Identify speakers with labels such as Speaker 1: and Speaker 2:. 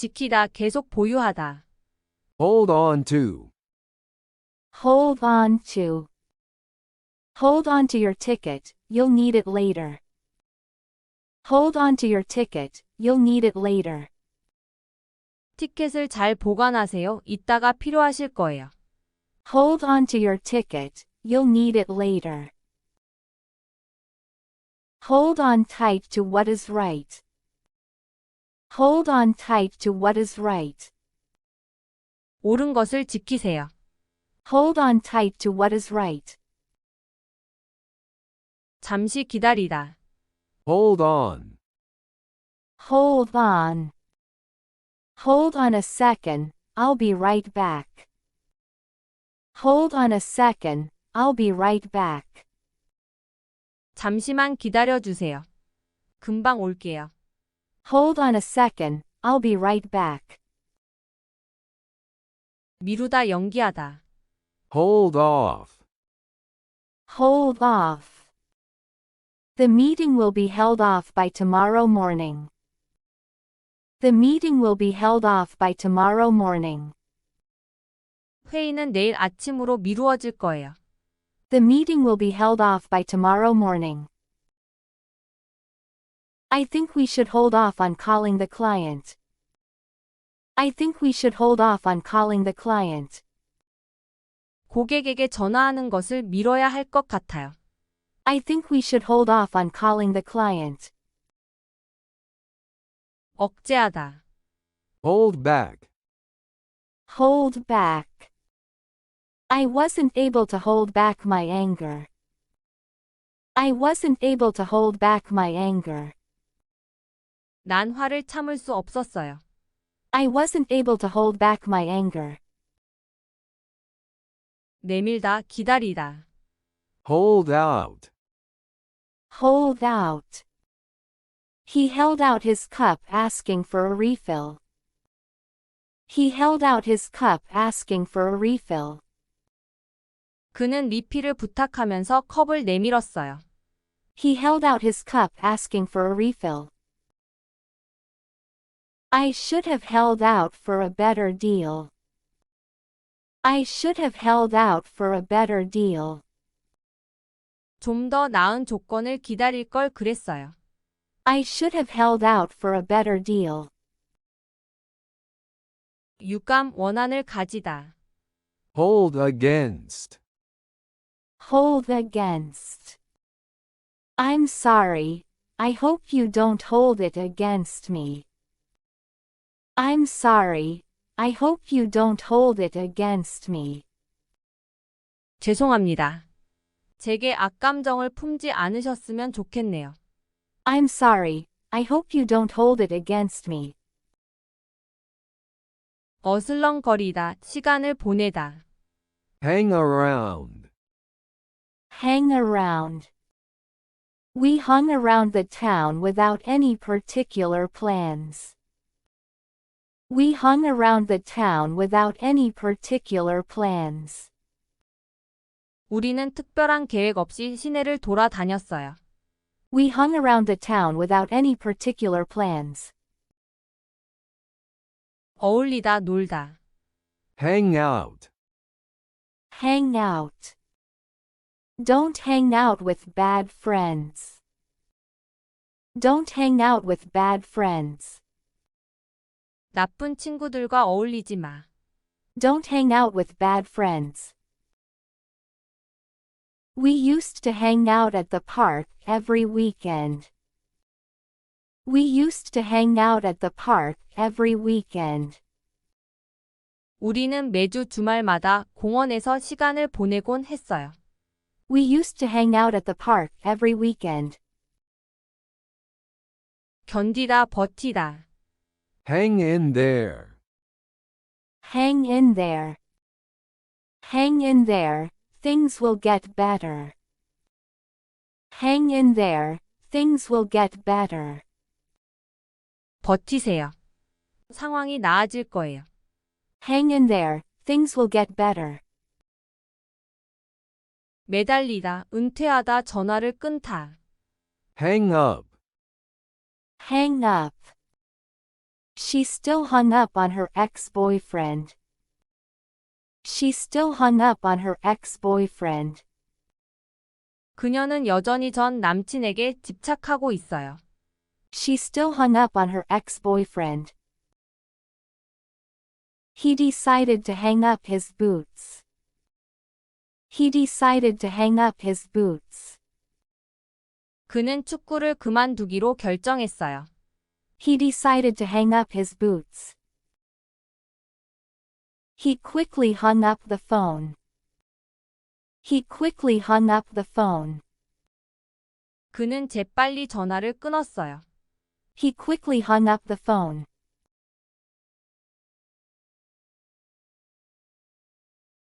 Speaker 1: 지키다, 계속 보유하다.
Speaker 2: hold on to,
Speaker 3: Hold on to. Hold on to your ticket, you'll need it later. Hold on to your ticket, you'll need it later.
Speaker 1: 티켓을 잘 보관하세요. 이따가 필요하실 거예요.
Speaker 3: Hold on to your ticket, you'll need it later. Hold on tight to what is right. Hold on tight to what is right.
Speaker 1: 옳은 것을 지키세요.
Speaker 3: Hold on tight to what is right.
Speaker 1: 잠시 기다리다.
Speaker 2: hold on,
Speaker 3: Hold on. Hold on a second, I'll be right back. Hold on a second, I'll be right back.
Speaker 1: 잠시만 기다려 주세요. 금방 올게요.
Speaker 3: Hold on a second, I'll be right back.
Speaker 1: 미루다 연기하다.
Speaker 2: hold off,
Speaker 3: Hold off. The meeting will be held off by tomorrow morning. The meeting will be held off by tomorrow morning.
Speaker 1: 회의는 내일 아침으로 미루어질 거예요.
Speaker 3: The meeting will be held off by tomorrow morning. I think we should hold off on calling the client. I think we should hold off on calling the client.
Speaker 1: 고객에게 전화하는 것을 미뤄야 할 것 같아요.
Speaker 3: I think we should hold off on calling the client.
Speaker 1: 억제하다.
Speaker 2: hold back,
Speaker 3: Hold back. I wasn't able to hold back my anger. I wasn't able to hold back my anger.
Speaker 1: 난 화를 참을 수 없었어요.
Speaker 3: I wasn't able to hold back my anger.
Speaker 1: 내밀다, 기다리다.
Speaker 2: hold out,
Speaker 3: Hold out. He held out his cup asking for a refill. He held out his cup asking for a refill.
Speaker 1: 그는 리필을 부탁하면서 컵을 내밀었어요.
Speaker 3: He held out his cup asking for a refill. I should have held out for a better deal. I should have held out for a better deal.
Speaker 1: 좀 더 나은 조건을 기다릴 걸 그랬어요.
Speaker 3: I should have held out for a better deal.
Speaker 1: 유감, 원한을 가지다.
Speaker 2: hold against,
Speaker 3: Hold against. I'm sorry, I hope you don't hold it against me. I'm sorry, I hope you don't hold it against me.
Speaker 1: 죄송합니다. 제게 악감정을 품지 않으셨으면 좋겠네요.
Speaker 3: I'm sorry, I hope you don't hold it against me.
Speaker 1: 어슬렁거리다, 시간을 보내다.
Speaker 2: hang around,
Speaker 3: Hang around. We hung around the town without any particular plans. We hung around the town without any particular plans.
Speaker 1: 우리는 특별한 계획 없이 시내를 돌아다녔어요.
Speaker 3: We hung around the town without any particular plans.
Speaker 1: 어울리다, 놀다.
Speaker 2: hang out,
Speaker 3: Hang out. Don't hang out with bad friends. Don't hang out with bad friends.
Speaker 1: 나쁜 친구들과 어울리지 마.
Speaker 3: Don't hang out with bad friends. We used to hang out at the park every weekend. We used to hang out at the park every weekend.
Speaker 1: 우리는 매주 주말마다 공원에서 시간을 보내곤 했어요.
Speaker 3: We used to hang out at the park every weekend.
Speaker 1: 견디다, 버티다.
Speaker 2: Hang in there,
Speaker 3: Hang in there. Hang in there, things will get better. Hang in there, things will get better.
Speaker 1: 버티세요. 상황이 나아질 거예요.
Speaker 3: Hang in there, things will get better.
Speaker 1: 매달리다, 은퇴하다, 전화를 끊다.
Speaker 2: hang up,
Speaker 3: Hang up. She still hung up on her ex-boyfriend. She still hung up on her ex-boyfriend.
Speaker 1: 그녀는 여전히 전 남친에게 집착하고 있어요.
Speaker 3: She still hung up on her ex-boyfriend. He decided to hang up his boots. He decided to hang up his boots.
Speaker 1: 그는 축구를 그만두기로 결정했어요.
Speaker 3: He decided to hang up his boots. He quickly hung up the phone. He quickly hung up the phone.
Speaker 1: 그는 재빨리 전화를 끊었어요.
Speaker 3: He quickly hung up the phone.